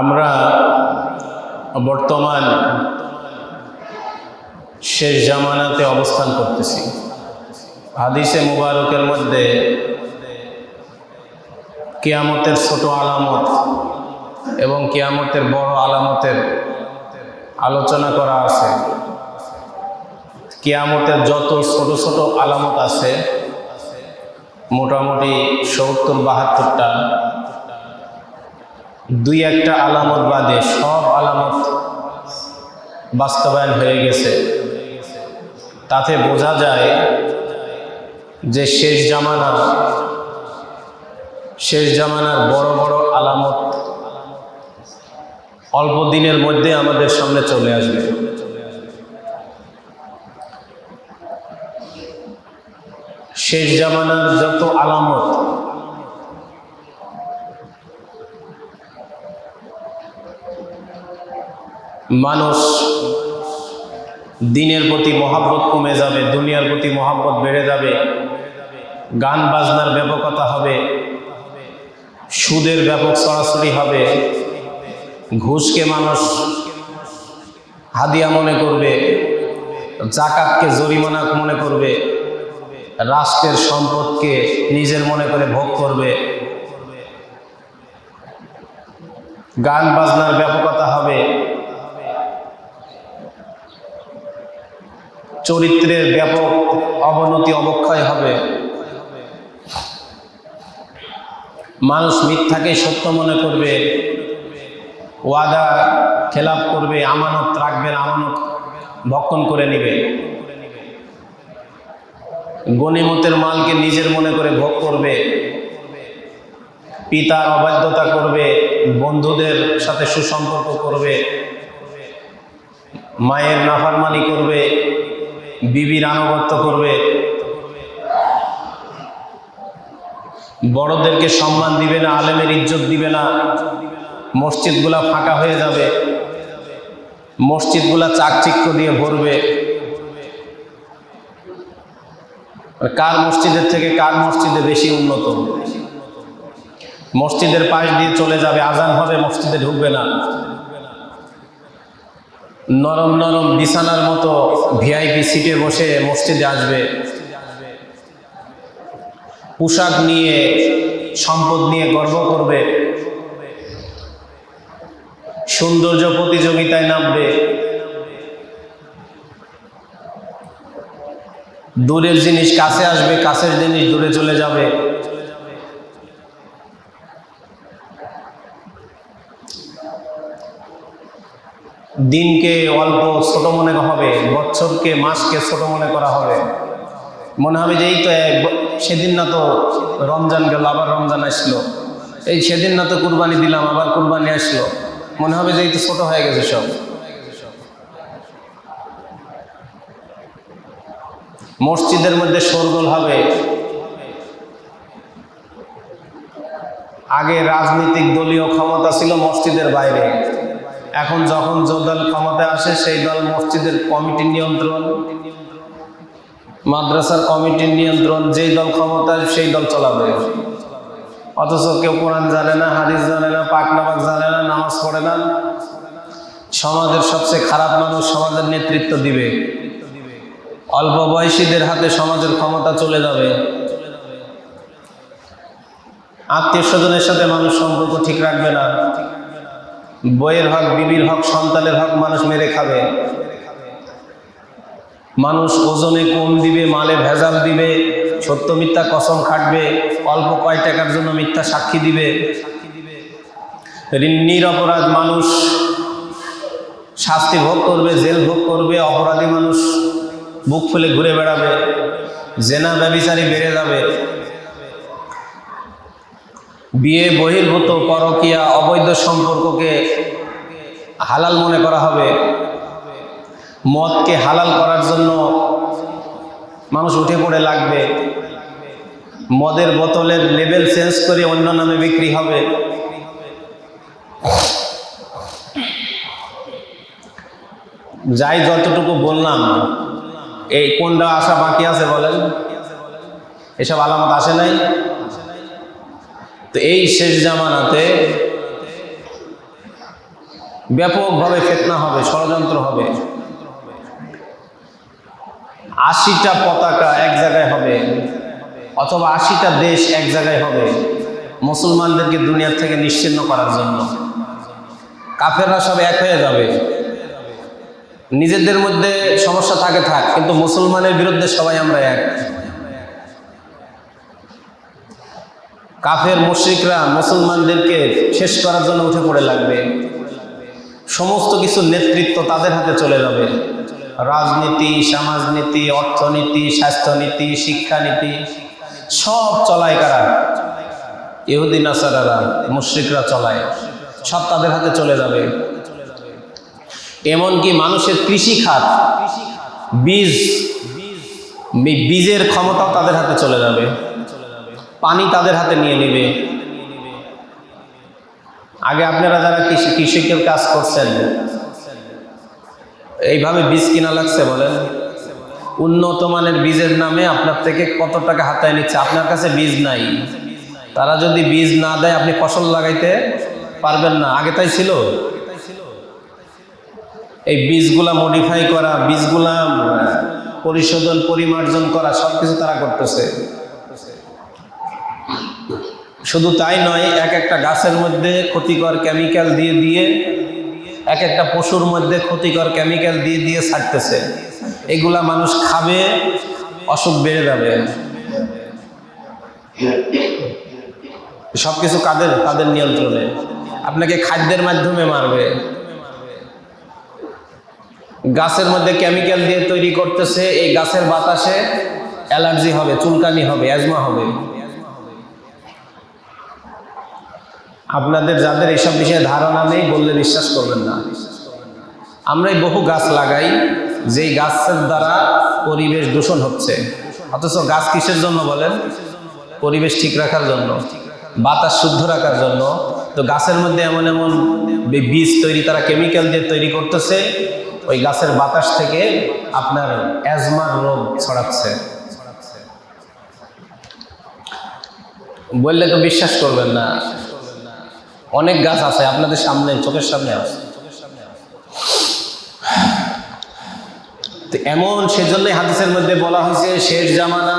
আমরা বর্তমান শেষ জামানাতে অবস্থান করতেছি। হাদিসে মুবারকের মধ্যে কেয়ামতের ছোট আলামত এবং কেয়ামতের বড় আলামতের আলোচনা করা আছে। কেয়ামতের যত ছোট ছোট আলামত আছে, মোটামুটি সত্তর বাহাত্তরটা দুই একটা আলামত বাদে সব আলামত বাস্তবায়ন হয়ে গেছে। তাতে বোঝা যায় যে শেষ জামানা শেষ জামানার বড় বড় আলামত অল্প দিনের মধ্যে আমাদের সামনে চলে আসবে। শেষ জামানার যত আলামত মানুষ দিনের প্রতি মহাব্বত কমে যাবে, দুনিয়ার প্রতি মহাব্বত বেড়ে যাবে, গান বাজনার ব্যাপকতা হবে, সুদের ব্যাপক সরাসরি হবে, ঘুষকে মানুষ হাদিয়া মনে করবে, জাকাতকে জরিমানা মনে করবে, রাষ্ট্রের সম্পদকে নিজের মনে করে ভোগ করবে। গান বাজনার ব্যাপকতা হবে চরিত্রের ব্যাপক অবনতি অবক্ষয় হবে। মানুষ মিথ্যাকে সত্য মনে করবে, ওয়াদা খেলাপ করবে, আমানত রাখবে, আমানত ভক্ষণ করে নেবে। গণিমতের মালকে নিজের মনে করে ভোগ করবে, পিতার অবাধ্যতা করবে, বন্ধুদের সাথে সুসম্পর্ক করবে, মায়ের নাফারমানি করবে বিবির আনুগত্য করবে। বড়দেরকে সম্মান দিবে না, আলেমের ইজ্জত দিবে না। মসজিদগুলা ফাঁকা হয়ে যাবে। মসজিদগুলা চাকচিক্য দিয়ে ভরবে। কার মসজিদের থেকে কার মসজিদে বেশি উন্নত? মসজিদের পাশ দিয়ে চলে যাবে, আজান হবে, মসজিদে ঢুকবে না। নরম নরম বিছানার মতো ভিআইপি সিটে বসে মসজিদে আসবে। পোশাক নিয়ে, সম্পদ নিয়ে গর্ব করবে। সৌন্দর্য প্রতিযোগিতায় নামবে। দূরের জিনিস কাছে আসবে, কাছের জিনিস দূরে চলে যাবে। দিনকে অল্প ছোট মনে হবে, বছরকে মাসকে ছোট মনে করা হবে। মনে হবে যে এই তো সেদিন না তো রমজান গেল, আবার রমজান আসলো। এই সেদিন না তো কুরবানি দিলাম, আবার কুরবানি আসলো। মনে হবে যে এই তো ছোট হয়ে গেছে সব। মসজিদের মধ্যে শোরগোল হবে। আগে রাজনৈতিক দলীয় ক্ষমতা ছিল মসজিদের বাইরে। এখন যখন যে দল ক্ষমতায় আসে, সেই দল মসজিদের কমিটির নিয়ন্ত্রণ, মাদ্রাসার কমিটির নিয়ন্ত্রণ, যেই দল ক্ষমতায় সেই দল চলাবে। অথচ কেউ কোরআন জানে না, হাদিস জানে না, পাক নামাজ জানে না, নামাজ পড়ে না। সমাজের সবচেয়ে খারাপ মানুষ সমাজের নেতৃত্ব দিবে। অল্প বয়সীদের হাতে সমাজের ক্ষমতা চলে যাবে। আত্মীয় স্বজনের সাথে মানুষ সম্পর্ক ঠিক রাখবে না। বইয়ের হক, বিবির হক, সন্তানের হক মানুষ মেরে খাবে। মানুষ ওজনে কম দিবে, মালে ভেজাল দিবে, সত্য মিথ্যা কসম খাটবে, অল্প কয় টাকার জন্য মিথ্যা সাক্ষী দিবে। নিরপরাধ মানুষ শাস্তি ভোগ করবে, জেল ভোগ করবে, অপরাধী মানুষ বুক ফুলে ঘুরে বেড়াবে, জেনা ব্যবিচারী বেড়ে যাবে। বিয়ে বহির্ভূত পরকীয়া অবৈধ সম্পর্ককে হালাল মনে করা হবে। মদকে হালাল করার জন্য মানুষ উঠে পড়ে লাগবে। মদের বোতলের লেভেল চেঞ্জ করে অন্য নামে বিক্রি হবে। যাই যতটুকু বললাম, এই কোনটা আশা বাকি আছে বলেন? এসব আলামত আসে নাই। তো এই শেষ জামানাতে ব্যাপকভাবে ফেতনা হবে, ষড়যন্ত্র হবে। আশিটা পতাকা এক জায়গায় হবে, অথবা আশিটা দেশ এক জায়গায় হবে মুসলমানদেরকে দুনিয়ার থেকে নিশ্চিন্ন করার জন্য। কাফেররা সব এক হয়ে যাবে। নিজেদের মধ্যে সমস্যা থাকে থাক, কিন্তু মুসলমানের বিরুদ্ধে সবাই আমরা এক। কাফের মুশ্রিকরা মুসলমানদেরকে শেষ করার জন্য উঠে পড়ে লাগবে। সমস্ত কিছু নেতৃত্ব তাদের হাতে চলে যাবে। রাজনীতি, সমাজনীতি, অর্থনীতি, স্বাস্থ্যনীতি, শিক্ষানীতি, সব চলায় কারা? ইহুদি, নাসারারা, মুশ্রিকরা চলায়। সব তাদের হাতে চলে যাবে। এমনকি মানুষের কৃষি খাত, বীজ, বীজের ক্ষমতাও তাদের হাতে চলে যাবে। পানি তাদের হাতে নিয়ে নেবে। আগে আপনারা যারা কৃষি, কৃষকের কাজ করছেন, এইভাবে বীজ কিনা লাগছে বলেন? উন্নত মানের বীজের নামে আপনার থেকে কত টাকা হাতায় নিচ্ছে? আপনার কাছে বীজ নাই। তারা যদি বীজ না দেয়, আপনি ফসল লাগাইতে পারবেন না। আগে তাই ছিল? এই বীজগুলা মডিফাই করা, বীজগুলা পরিশোধন, পরিমার্জন করা সব কিছু তারা করতেছে। শুধু তাই নয়, এক একটা গাছের মধ্যে ক্ষতিকর কেমিক্যাল দিয়ে দিয়ে, এক একটা পশুর মধ্যে ক্ষতিকর কেমিক্যাল দিয়ে দিয়ে ছাড়তেছে। এগুলা মানুষ খাবে, অসুখ বেড়ে যাবে। সব কিছু কাদের? তাদের নিয়ন্ত্রণে। আপনাকে খাদ্যের মাধ্যমে মারবে। গাছের মধ্যে কেমিক্যাল দিয়ে তৈরি করতেছে, এই গাছের বাতাসে অ্যালার্জি হবে, চুলকানি হবে, অ্যাজমা হবে। আপনাদের যাদের এসব বিষয়ে ধারণা নেই, বললে বিশ্বাস করবেন না। আমরাই বহু গাছ লাগাই, যেই গাছের দ্বারা পরিবেশ দূষণ হচ্ছে। অথচ গাছ কিসের জন্য বলেন? পরিবেশ ঠিক রাখার জন্য, বাতাস শুদ্ধ রাখার জন্য। তো গাছের মধ্যে এমন এমন বীজ তৈরি, তারা কেমিক্যাল দিয়ে তৈরি করতেছে, ওই গাছের বাতাস থেকে আপনার অ্যাজমার রোগ ছড়াচ্ছে। বললে তো বিশ্বাস করবেন না। অনেক গাছ আছে, আপনাদের সামনে, চোখের সামনে আছে। এমন সেজন্যই হাদিসের মধ্যে বলা হয়েছে, শেষ জামানা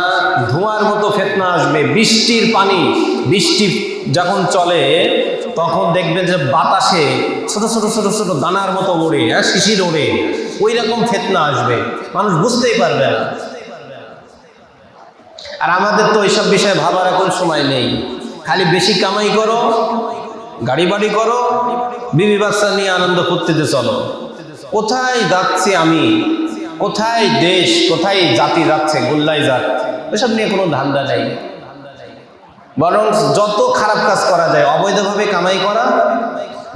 ধোঁয়ার মতো ফেতনা আসবে, বৃষ্টির পানি, বৃষ্টি যখন চলে, তখন দেখবেন যে বাতাসে ছোট ছোট ছোট ছোট দানার মতো ওড়ে হ্যাঁ শিশির ওড়ে ওই রকম ফেতনা আসবে। মানুষ বুঝতেই পারবে না। আর আমাদের তো এইসব বিষয়ে ভাবার এখন সময় নেই। খালি বেশি কামাই করো গাড়ি বাড়ি করো, বিবি বাচ্চা নিয়ে আনন্দ ফুর্তিতে চলো। কোথায় যাচ্ছি আমি? কোথায় দেশ? কোথায় জাতি যাচ্ছে? গোল্লাই যাচ্ছে এসব নিয়ে কোনো ধান্দা নেই। বরং যত খারাপ কাজ করা যায়, অবৈধভাবে কামাই করা,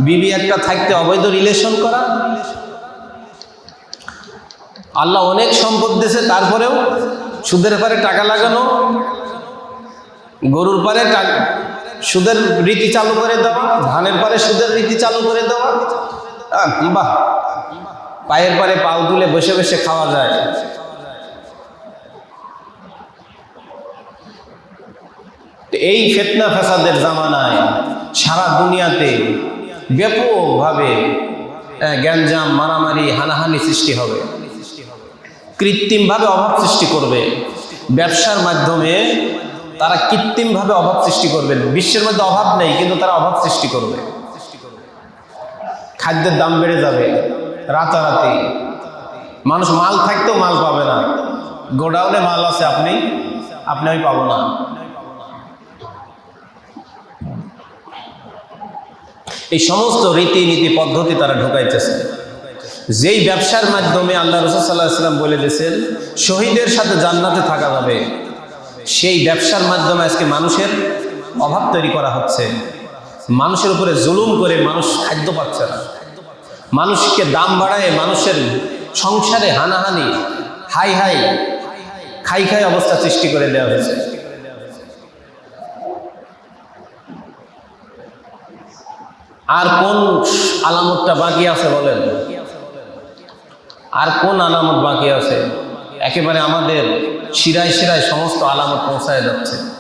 বিবি একটা থাকতে অবৈধ রিলেশন করা। আল্লাহ অনেক সম্পদ দিয়েছে, তারপরেও সুদের পারে টাকা লাগানো, গরুর পারে সুদের রীতি চালু করে দেওয়া, ধানের পরে সুদের রীতি চালু করে দেওয়া। বাহ। পায়ের পরে পাও তুলে বসে বসে খাওয়া যায়। এই ফেতনা ফেসাদের জামানায় সারা দুনিয়াতে ব্যাপকভাবে গ্যাঞ্জাম, মারামারি, হানাহানি সৃষ্টি হবে। কৃত্রিমভাবে অভাব সৃষ্টি করবে। ব্যবসার মাধ্যমে তারা কৃত্রিমভাবে অভাব সৃষ্টি করবে বিশ্বের মধ্যে অভাব নেই, কিন্তু তারা অভাব সৃষ্টি করবে। খাদ্যের দাম বেড়ে যাবে, রাতারাতি। মানুষ মাল থাকতেও মাল পাবে না। গোডাউনে মাল আছে, আপনি আপনি আমি পাবো না। এই সমস্ত রীতিনীতি, পদ্ধতি তারা ঢুকাইতেছে। যেই ব্যবসার মাধ্যমে আল্লাহ রসুল সাল্লাহ ইসলাম বলে দিয়েছেন, শহীদের সাথে জান্নাতে থাকা যাবে। সেই ব্যবসার মাধ্যমে আজকে মানুষের অভাব তৈরি করা হচ্ছে। মানুষের উপরে জুলুম করে মানুষ খাদ্য পাচ্ছে না। মানুষকে দাম বাড়ায় মানুষের সংসারে হানাহানি, হাই হাই, খাই খাই অবস্থা সৃষ্টি করে দেওয়া হয়েছে। আর কোন আলামতটা বাকি আছে বলেন? আর কোন আলামত বাকি আছে? একেবারে আমাদের শিরায় শিরায় সমস্ত আলামত পৌঁছায় যাচ্ছে।